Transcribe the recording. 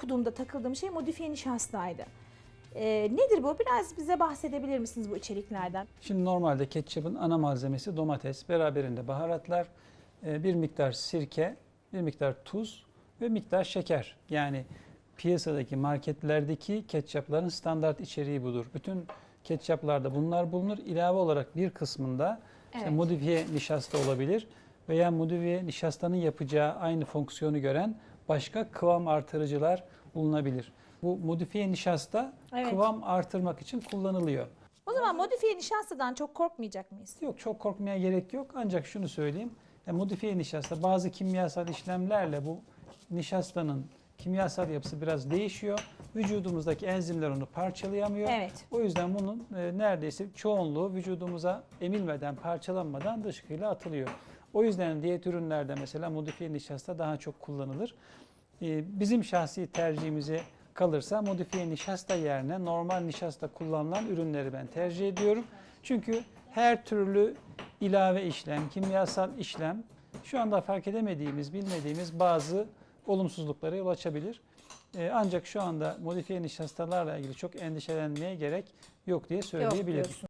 okuduğumda takıldığım şey modifiye nişastaydı. Ee, nedir bu? Biraz bize bahsedebilir misiniz bu içeriklerden? Şimdi normalde ketçapın ana malzemesi domates, beraberinde baharatlar, e, bir miktar sirke, bir miktar tuz ve miktar şeker. Yani piyasadaki marketlerdeki ketçapların standart içeriği budur. Bütün ketçaplarda bunlar bulunur. İlave olarak bir kısmında işte Evet. modifiye nişasta olabilir veya modifiye nişastanın yapacağı aynı fonksiyonu gören başka kıvam artırıcılar bulunabilir. Bu modifiye nişasta Evet. kıvam artırmak için kullanılıyor. O zaman modifiye nişastadan çok korkmayacak mıyız? Yok çok korkmaya gerek yok ancak şunu söyleyeyim. Yani modifiye nişasta bazı kimyasal işlemlerle bu nişastanın kimyasal yapısı biraz değişiyor. Vücudumuzdaki enzimler onu parçalayamıyor. Evet. O yüzden bunun e, neredeyse çoğunluğu vücudumuza emilmeden, parçalanmadan dışkıyla atılıyor. O yüzden diyet ürünlerde mesela modifiye nişasta daha çok kullanılır. E, bizim şahsi tercihimize kalırsa modifiye nişasta yerine normal nişasta kullanılan ürünleri ben tercih ediyorum. Çünkü her türlü ilave işlem, kimyasal işlem şu anda fark edemediğimiz, bilmediğimiz bazı olumsuzluklara yol açabilir. Ee, ancak şu anda modifiye nişastalarla ilgili çok endişelenmeye gerek yok diye söyleyebilirim. diyorsun.